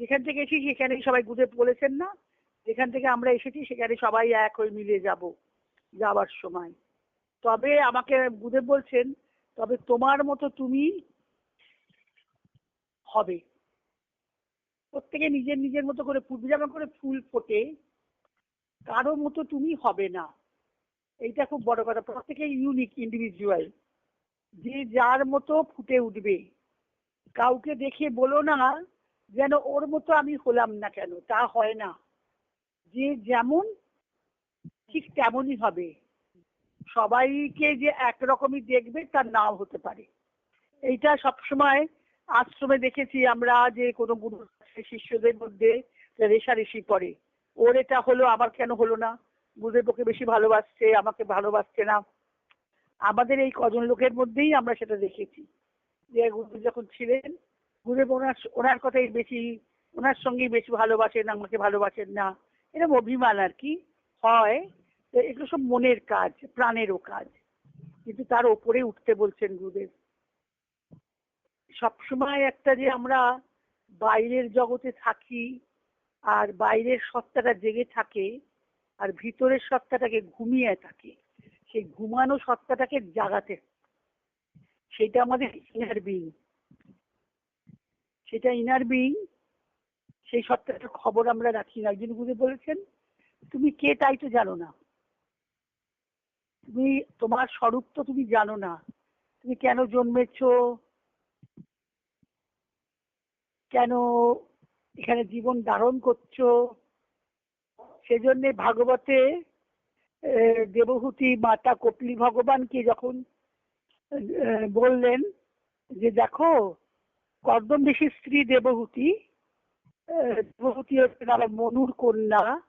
যেখান থেকে এসেছি সেখানে সবাই গুদেব বলেছেন না। যেখান থেকে আমরা এসেছি সেখানে সবাই এক হয়ে মিলে যাব যাবার সময়। তবে আমাকে গুদেব বলছেন, তবে তোমার মতো তুমি হবে। প্রত্যেকে নিজের নিজের মতো করে ফুল যেমন করে ফুল ফোটে। কারও মতো তুমি হবে না। এইটা খুব বড় কথা। প্রত্যেকে ইউনিক ইন্ডিভিজুয়াল যে যার মতো ফুটে উঠবে। কাউকে দেখে বলো না যেন ওর মতো আমি হলাম না কেন, তা হয় না। যে যেমন ঠিক তেমনই হবে। সবাইকে যে একরকমই দেখবে তার নাও হতে পারে। এইটা সবসময় আশ্রমে দেখেছি আমরা যে কোনো গুরু শিষ্যদের মধ্যে রেশারেশি পড়ে। ওর এটা হলো, আমার কেন হলো না? গুরুদেব ওকে বেশি ভালোবাসছে, আমাকে ভালোবাসছে না। আমাদের এই কজন লোকের মধ্যেই আমরা সেটা দেখেছি। যে গুরুদেব যখন ছিলেন গুরুদেব ওনার ওনার কথাই বেশি, ওনার সঙ্গেই বেশি ভালোবাসেন, আমাকে ভালোবাসেন না। এরকম অভিমান আর কি হয় এগুলো সব মনের কাজ, প্রাণেরও কাজ। কিন্তু তার ওপরে উঠতে বলছেন গুরুদেব। সবসময় একটা যে আমরা বাইরের জগতে থাকি, আর বাইরের সত্তাটা জেগে থাকে, আর ভিতরের সত্তাটাকে ঘুমিয়ে থাকে, সেই ঘুমানো সত্তাটাকে জাগাতে সেটা আমাদের ইনার বিং সেটা ইনার বিং সেই সত্তাটার খবর আমরা রাখি না। একজন গুরু বলেছেন, তুমি কে তাই তো জানো না। তুমি, তোমার স্বরূপ তো তুমি জানো না। তুমি কেন জন্মেছ? কেন এখানে জীবন ধারণ করছ? সেজন্য ভাগবতে দেবহূতি মাতা কপিল ভগবানকে যখন বললেন যে, দেখো কর্দম ঋষি স্ত্রী দেবহূতি দেবহূতি হচ্ছে তারা মনুর কন্যা।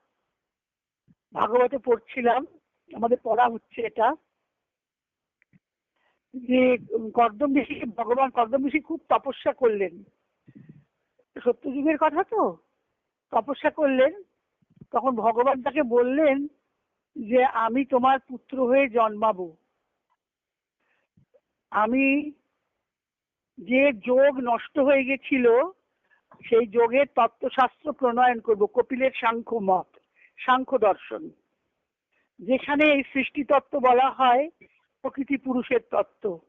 ভাগবতে পড়ছিলাম, আমাদের পড়া হচ্ছে এটা। যে কর্দম ঋষি, ভগবান কর্দম ঋষি খুব তপস্যা করলেন। সত্যযুগের কথা তো? তপস্যা করলেন, তখন ভগবান তাকে বললেন যে, আমি তোমার পুত্র হয়ে জন্মাবো। আমি যে যোগ নষ্ট হয়ে গেছিল, সেই যোগের তত্ত্বশাস্ত্র প্রণয়ন করব, কপিলের সাংখ্য মত, সাংখ্য দর্শন। যেখানে এই সৃষ্টি তত্ত্ব বলা হয়, প্রকৃতি পুরুষের তত্ত্ব।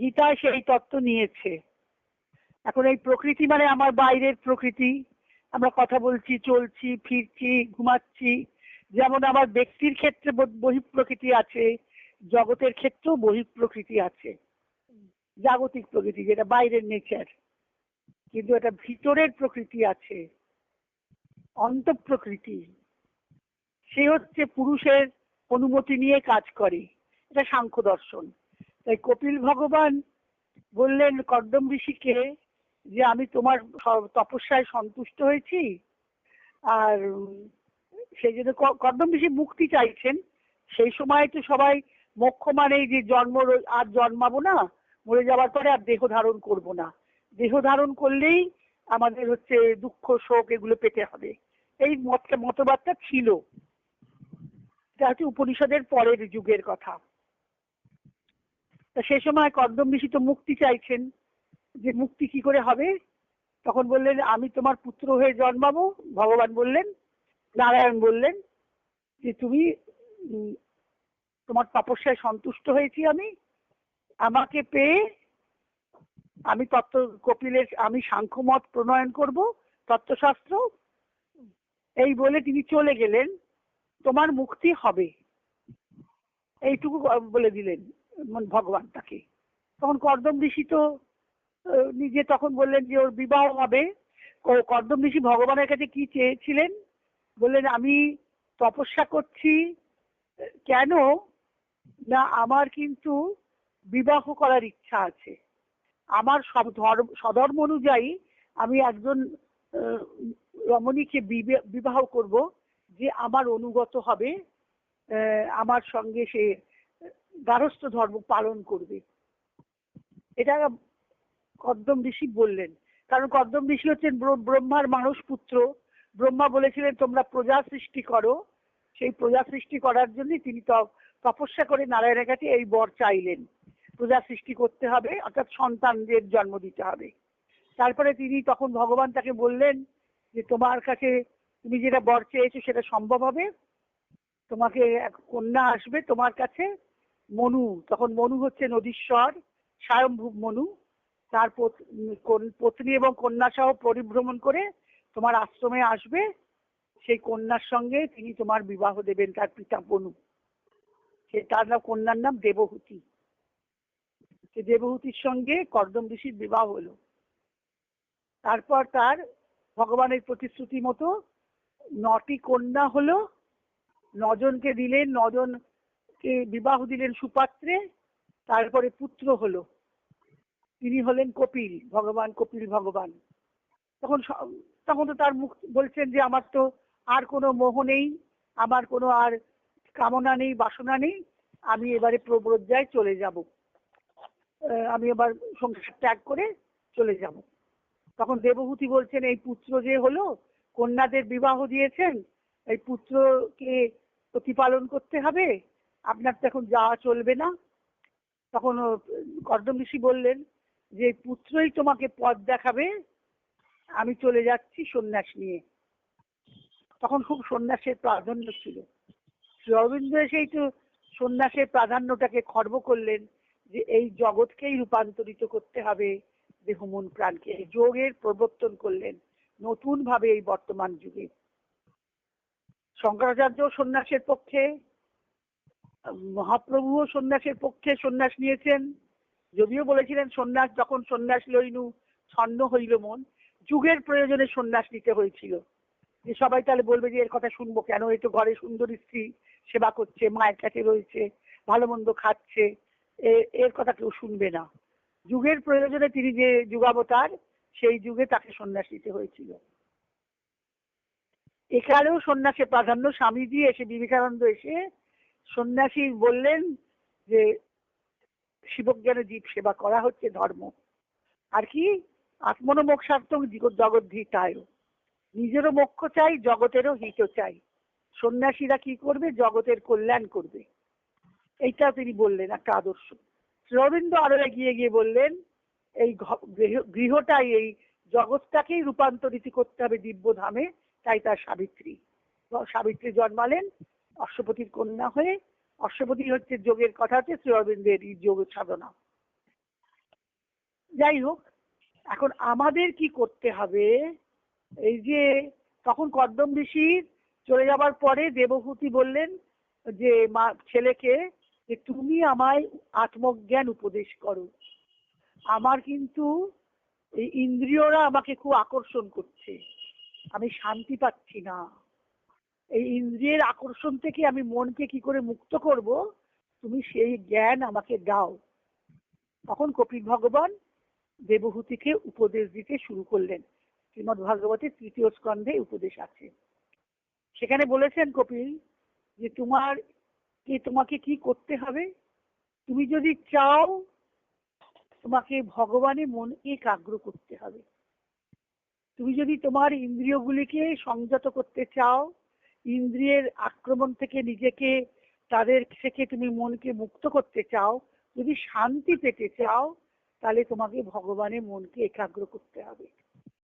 গীতায় সেই তত্ত্ব নিয়েছে। এখন এই প্রকৃতি মানে আমার বাইরের প্রকৃতি। আমরা কথা বলছি, চলছি, ফিরছি, ঘুমাচ্ছি। যেমন আমার ব্যক্তির ক্ষেত্রে বহিঃপ্রকৃতি আছে, জগতের ক্ষেত্রেও বহিঃপ্রকৃতি আছে। জাগতিক প্রকৃতি, যেটা বাইরের নেচার কিন্তু এটা ভিতরের প্রকৃতি আছে, অন্তঃপ্রকৃতি। সে হচ্ছে পুরুষের অনুমতি নিয়ে কাজ করে। এটা সাংখ্য দর্শন। তাই কপিল ভগবান বললেন, কর্দম ঋষিকে, যে আমি তোমার তপস্যায় সন্তুষ্ট হয়েছি, আর সেই জন্য কর্দম ঋষি মুক্তি চাইছেন, সেই সময় তো সবাই মোক্ষ মানে যে জন্ম আর জন্মাবো না মরে যাওয়ার পরে আর দেহ ধারণ করব না। দেহ ধারণ করলেই আমাদের হচ্ছে দুঃখ, শোক এগুলো পেতে হবে। এই মতটা মতবাদটা ছিল। এটা হচ্ছে উপনিষদের পরের যুগের কথা। তা সে সময় কর্দম ঋষি তো মুক্তি চাইছেন। যে মুক্তি কি করে হবে? তখন বললেন, আমি তোমার পুত্র হয়ে জন্মাবো। ভগবান বললেন, নারায়ণ বললেন, যে তুমি তোমার তপস্যায় সন্তুষ্ট হয়েছি আমি। আমাকে পেয়ে আমি তত্ত্ব কপিলের, আমি সাংখ্যমত প্রণয়ন করব, তত্ত্বশাস্ত্র। এই বলে তিনি চলে গেলেন। তোমার মুক্তি হবে। এইটুকু বলে দিলেন ভগবান তাকে তখন কর্দম ঋষি তো নিজে তখন বললেন যে ওর বিবাহ হবে। কর্দম ঋষি ভগবানের কাছে কি চেয়েছিলেন? বললেন, আমি তপস্যা করছি। কেন? না, আমার কিন্তু বিবাহ করার ইচ্ছা আছে। আমার সব ধর্ম সধর্ম অনুযায়ী আমি একজন রমণীকে বিবাহ করব যে আমার অনুগত হবে আমার সঙ্গে সে গারস্থ ধর্ম পালন করবে। এটা কদ্দম ঋষি বললেন। কারণ কদ্দম ঋষি হচ্ছেন ব্রহ্মার মানুষ পুত্র। ব্রহ্মা বলেছিলেন, তোমরা প্রজা সৃষ্টি করো। সেই প্রজা সৃষ্টি করার জন্য তিনি তপস্যা করে নারায়ণের কাছে এই বর চাইলেন। প্রজা সৃষ্টি করতে হবে, অর্থাৎ সন্তানদের জন্ম দিতে হবে। তারপরে তিনি তখন ভগবান তাকে বললেন যে, তোমার কাছে তুমি যেটা বর চেয়েছো সেটা সম্ভব হবে। তোমাকে এক কন্যা আসবে তোমার কাছে, মনু। তখন মনু হচ্ছে নদীশ্বর স্বয়ংভূ মনু। তার পত- পত্নী এবং কন্যা সহ পরিভ্রমণ করে তোমার আশ্রমে আসবে। সেই কন্যার সঙ্গে তিনি তোমার বিবাহ দেবেন, তার পিতা বনু সে তার নাম, কন্যার নাম দেবহূতি। সে দেবহূতির সঙ্গে কর্দম ঋষির বিবাহ হলো। তারপর তার ভগবানের প্রতিশ্রুতি মতো নটি কন্যা হলো। নজনকে দিলেন, নজনকে বিবাহ দিলেন সুপাত্রে, তারপরে পুত্র হলো। তিনি হলেন কপিল, ভগবান কপিল ভগবান। তখন তখন তো তার মুখ বলছেন যে, আমার তো আর কোনো মোহ নেই, আমার কোনো আর কামনা নেই, বাসনা নেই, আমি এবারে প্রব্রজ্জায় চলে যাব। আমি এবার সংসার ত্যাগ করে চলে যাব। তখন দেবভূতি বলছেন, এই পুত্র যে হলো, কন্যাদের বিবাহ দিয়েছেন, এই পুত্রকে প্রতিপালন করতে হবে, আপনার তো এখন যাওয়া চলবে না। তখন কর্দম ঋষি বললেন, যে পুত্রই তোমাকে পথ দেখাবে, আমি চলে যাচ্ছি সন্ন্যাস নিয়ে। তখন খুব সন্ন্যাসের প্রাধান্য ছিল। শ্রী অরবিন্দ সেই তো সন্ন্যাসের প্রাধান্যটাকে খর্ব করলেন। যে এই জগৎকেই রূপান্তরিত করতে হবে দেহ মন প্রাণকে। যোগের প্রবর্তন করলেন নতুন ভাবে এই বর্তমান যুগে। শঙ্করাচার্য সন্ন্যাসের পক্ষে, মহাপ্রভুও সন্ন্যাসের পক্ষে সন্ন্যাস নিয়েছেন। যদিও বলেছিলেন, সন্ন্যাস যখন সন্ন্যাস লইনু ছন্ন হইল মন, যুগের প্রয়োজনে সন্ন্যাস নিতে হয়েছিল। যে সবাই তাহলে বলবে যে, এর কথা শুনব কেন? এই তো ঘরে সুন্দরী স্ত্রী সেবা করছে, মায়ের কাছে রয়েছে, ভালো মন্দ খাচ্ছে। এর কথা কেউ শুনবে না। যুগের প্রয়োজনে তিনি যে যুগাবতার, সেই যুগে তাকে সন্ন্যাস নিতে হয়েছিল। এখানেও সন্ন্যাসের প্রাধান্য স্বামীজি এসে, বিবেকানন্দ এসে সন্ন্যাসী বললেন যে, শিবজ্ঞানে জীব সেবা করা হচ্ছে ধর্ম। আর কি? আত্মনো মোক্ষার্থম জগদ্ধিতায় নিজেরও মোক্ষ চাই, জগতেরও হিত চাই। সন্ন্যাসীরা কি করবে? জগতের কল্যাণ করবে। এইটা তিনি বললেন একটা আদর্শ। রবীন্দ্র আরও এগিয়ে গিয়ে বললেন, এই গৃহটাই এই জগৎটাকেই রূপান্তরিত করতে হবে দিব্য ধামে, তাই তার সাবিত্রী। সাবিত্রী জন্মালেন অশ্বপতির কন্যা হয়ে। অশ্বপতি হচ্ছে যোগের কথা হচ্ছে এই যোগ সাধনা। যাই হোক, এখন আমাদের কি করতে হবে? এই যে তখন কদ্দম ঋষির চলে যাবার পরে দেবভূতি বললেন যে মা, ছেলেকে যে তুমি আমায় আত্মজ্ঞান উপদেশ করো। আমার কিন্তু এই ইন্দ্রিয়রা আমাকে খুব আকর্ষণ করছে। আমি শান্তি পাচ্ছি না। এই ইন্দ্রিয়ের আকর্ষণ থেকে আমি মনকে কি করে মুক্ত করব? তুমি সেই জ্ঞান আমাকে দাও। তখন কপিল ভগবান দেবহূতিকে উপদেশ দিতে শুরু করলেন। শ্রীমদ ভাগবতের তৃতীয় স্কন্ধে উপদেশ আছে। সেখানে বলেছেন কপিল যে তোমার কি তোমাকে কি করতে হবে? তুমি যদি চাও, তোমাকে ভগবানে মন একাগ্র করতে হবে। তুমি যদি তোমার ইন্দ্রিয়গুলিকে সংযত করতে চাও, ইন্দ্রিয়ের আক্রমণ থেকে নিজেকে, তাদের থেকে তুমি মনকে মুক্ত করতে চাও, যদি শান্তি পেতে চাও, তাহলে তোমাকে ভগবানের মনকে একাগ্র করতে হবে।